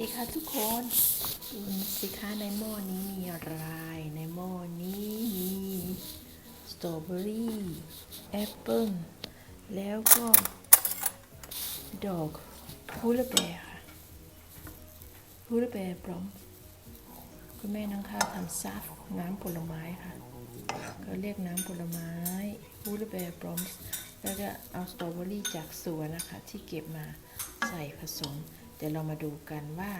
ดีค่ะทุกคนดูสิคะในหม้อนี้มีอะไรในหม้อนี้มีสตรอเบอรี่แอปเปิ้ลแล้วก็ดอกฮูลาแบร์ค่ะฮูลาแบร์พร้อมคุณแม่น้องข้าวทำซัฟน้ำผลไม้ค่ะก็เรียกน้ำผลไม้ฮูลาแบร์พร้อมแล้วก็เอาสตรอเบอรี่จากสวนนะคะที่เก็บมาใส่ผสม เดี๋ยวเรามาดูกันว่า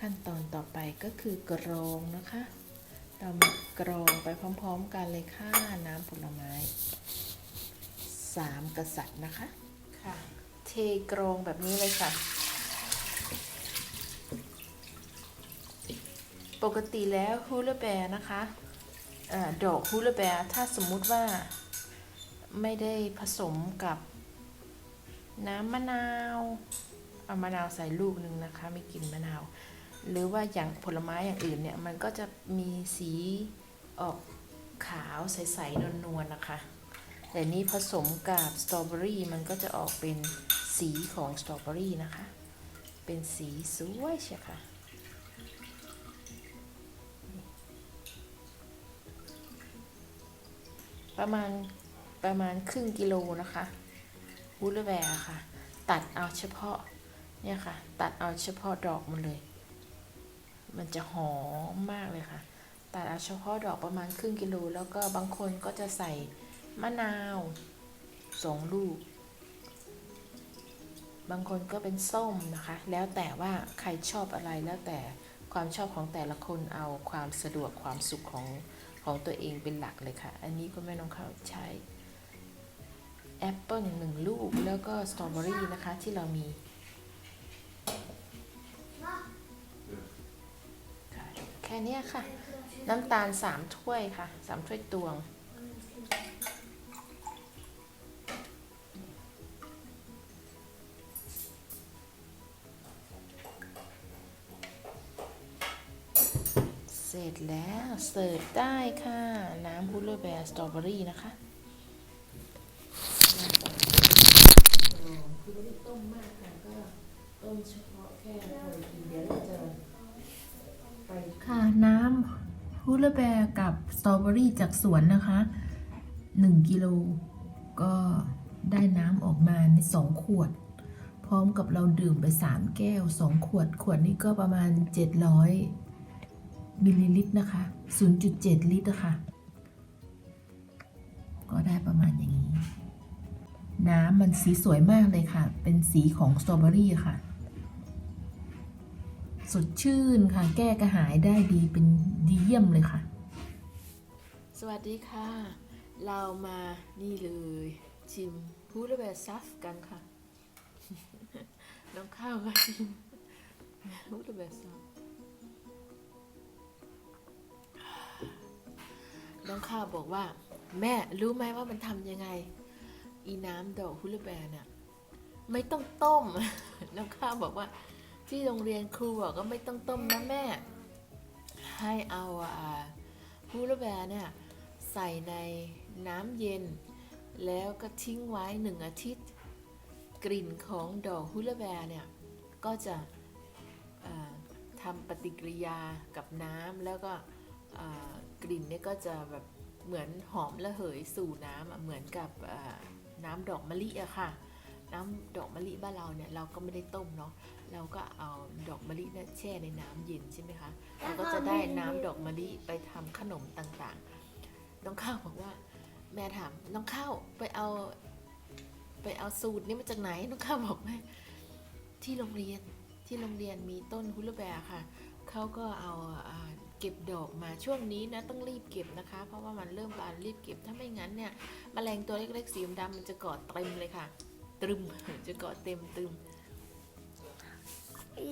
ขั้นตอนต่อไปก็คือกรองนะคะ เรามากรองไปพร้อมๆกันเลยค่ะน้ำผลไม้สามกษัตริย์นะคะค่ะ เทกรองแบบนี้เลยค่ะ ปกติแล้วฮูลาแบร์นะคะอาดอกฮูลาแบร์ถ้าสมมุติว่าไม่ได้ผสมกับน้ำมะนาว เอามะนาวใส่ลูกหนึ่งนะคะม่กินมะนาว หรือว่าอย่างผลไม้อย่างอื่นเนี่ยมันก็จะมีสีออกขาวใสๆนวลๆนะคะ แต่นี้ผสมกับสตรอเบอรี่มันก็จะออกเป็นสีของสตรอเบอรี่นะคะ เป็นสีสวยใช่ค่ะประมาณประมาณครึ่งกิโลนะคะฮูลแวร์ค่ะ ตัดเอาเฉพาะ เนี่ยค่ะ ตัดเอาเฉพาะดอกมันเลย มันจะหอมมากเลยค่ะ ตัดเอาเฉพาะดอกประมาณครึ่งกิโล แล้วก็บางคนก็จะใส่มะนาวสองลูก บางคนก็เป็นส้มนะคะ แล้วแต่ว่าใครชอบอะไรแล้วแต่ความชอบของแต่ละคนเอาความสะดวกความสุขของของตัวเองเป็นหลักเลยค่ะ อันนี้คุณแม่น้องข้าวใช้แอปเปิลหนึ่งลูก แล้วก็สตรอเบอรี่นะคะที่เรามี ค่ะแค่นี้ค่ะ น้ำตาลสามถ้วยค่ะสามถ้วยตวง เสร็จแล้วเสิร์ฟได้ค่ะ น้ำฮูลาแบร์สตรอเบอรี่นะคะคือไม่ได้ต้มมากค่ะก็ต้มเฉพาะแค่พอกินเดี๋ยวเราจะ ค่ะน้ำฮูลาแบร์กับสตรอเบอรี่จากสวนนะคะ1กิโลก็ได้น้ำออกมาใน2ขวด พร้อมกับเราดื่มไป 3 แก้ว 2 ขวด ขวดนี้ก็ประมาณ 700มิลลิลิตรนะคะ 0.7 ลิตรนะคะก็ได้ประมาณอย่างนี้ น้ำมันสีสวยมากเลยค่ะ เป็นสีของสตรอเบอรี่ค่ะ สดชื่นค่ะ แก้กระหายได้ดีเป็นดีเยี่ยมเลยค่ะ สวัสดีค่ะ เรามานี่เลยชิมพูดแบบซัฟกันค่ะ น้องข้าวก็ชิมพูดแบบซัฟน้องข้าวบอกว่า แม่รู้ไหมว่ามันทำยังไง อีน้ำดอกฮุลแบร์เนี่ยไม่ต้องต้ม น้องข้าวบอกว่า ที่โรงเรียนครูบอกก็ไม่ต้องต้มนะแม่ ให้เอาฮุลาแบร์เนี่ยใส่ในน้ำเย็น แล้วก็ทิ้งไว้หนึ่งอาทิตย์ กลิ่นของดอกฮุลาแบร์เนี่ย ก็จะทำปฏิกิริยากับน้ำแล้วก็กลิ่นเนี่ยก็จะแบบเหมือนหอมระเหยสู่น้ำเหมือนกับน้ำดอกมะลิอะค่ะ น้ำดอกมะลิบ้านเราเนี่ยเราก็ไม่ได้ต้มเนาะเราก็เอาดอกมะลิเนี่ยแช่ในน้ำเย็นใช่ไหมคะเราก็จะได้น้ำดอกมะลิไปทำขนมต่างๆ น้องข้าวบอกว่า แม่ถามน้องข้าวไปเอา ไปเอาสูตรนี้มาจากไหนน้องข้าวบอกแม่ที่โรงเรียนที่โรงเรียนมีต้นฮุลแบร์ค่ะเขาก็เอาเก็บดอกมาช่วงนี้นะต้องรีบเก็บนะคะ เพราะว่ามันเริ่มบานรีบเก็บถ้าไม่งั้นเนี่ยแมลงตัวเล็กๆสีดำมันจะเกาะเต็มเลยค่ะ ตรึมจะเกาะเต็มตรึมอื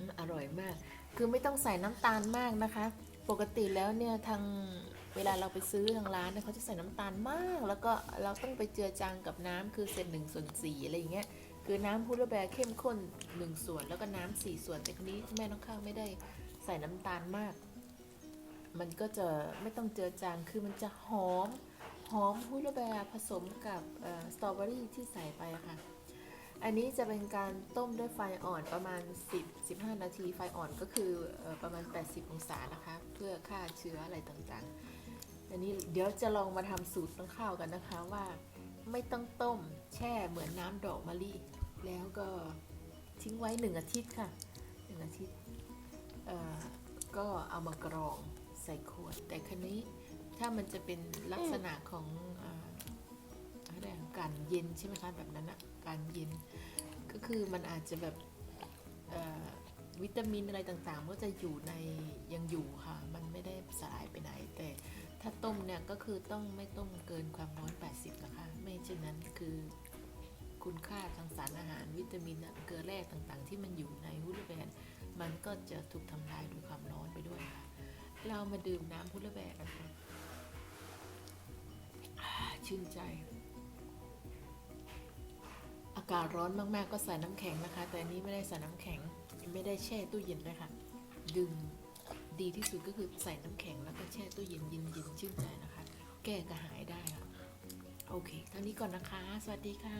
มอร่อยมาก คือไม่ต้องใส่น้ำตาลมากนะคะ ปกติแล้วเนี่ยทางเวลาเราไปซื้อทางร้านเนี่ยเขาจะใส่น้ำตาลมาก แล้วก็เราต้องไปเจือจางกับน้ำคือเศษหนึ่งส่วนสี่อะไรอย่างเงี้ยคือน้ำพุระแบร์เข้มข้นหนึ่งส่วน แล้วก็น้ำสี่ส่วนแต่คนนี้แม่น้องข้าวไม่ได้ใส่น้ำตาลมาก มันก็จะไม่ต้องเจือจางคือมันจะหอม หอมพุระแบร์ผสมกับสตรอเบอรี่ที่ใส่ไปค่ะ อันนี้จะเป็นการต้มด้วยไฟอ่อนประมาณ 10 15 นาที ไฟอ่อนก็คืออประมาณ 80 องศานะคะ เพื่อฆ่าเชื้ออะไรต่างๆ อันนี้เดี๋ยวจะลองมาทำสูตรต้งข้าวกันนะคะว่าไม่ต้องต้มแช่เหมือนน้ำดอกมะลิแล้วก็ทิ้งไว้หนึ่งอาทิตย์ค่ะหนึ่งอาทิตย์ก็เอามากรองใส่ขวดแต่ครั้นี้ ถ้ามันจะเป็นลักษณะของอะไรการเย็นใช่ไหมคะแบบนั้นอะการเย็นก็คือมันอาจจะแบบวิตามินอะไรต่างๆ ก็จะอยู่ในยังอยู่ค่ะ มันไม่ได้สลายไปไหน แต่ถ้าต้มเนี่ยก็คือต้องไม่ต้มเกินความร้อน 80 นะคะ ไม่เช่นนั้นคือคุณค่าทางสารอาหารวิตามินเกลือแร่ต่างๆ ที่มันอยู่ในฮุลแบนมันก็จะถูกทำลายด้วยความร้อนไปด้วยค่ะ เรามาดื่มน้ำฮุลแบนกันค่ะ ชื่นใจ อากาศร้อนมากๆก็ใส่น้ำแข็งนะคะ แต่อันนี้ไม่ได้ใส่น้ำแข็ง ไม่ได้แช่ตู้เย็นด้วยค่ะดื่มดีที่สุดก็คือใส่น้ำแข็งแล้วก็แช่ตู้เย็นเย็นๆชื่นใจนะคะ แก้กระหายได้ค่ะโอเคเท่านี้ก่อนนะคะ สวัสดีค่ะ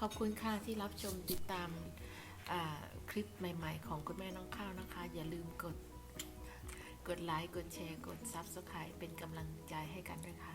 ขอบคุณค่ะที่รับชมติดตามคลิปใหม่ ๆ ของคุณแม่น้องข้าวนะคะ อย่าลืมกด กดไลค์ กดแชร์ กด Subscribe เป็นกำลังใจให้กันด้วยค่ะ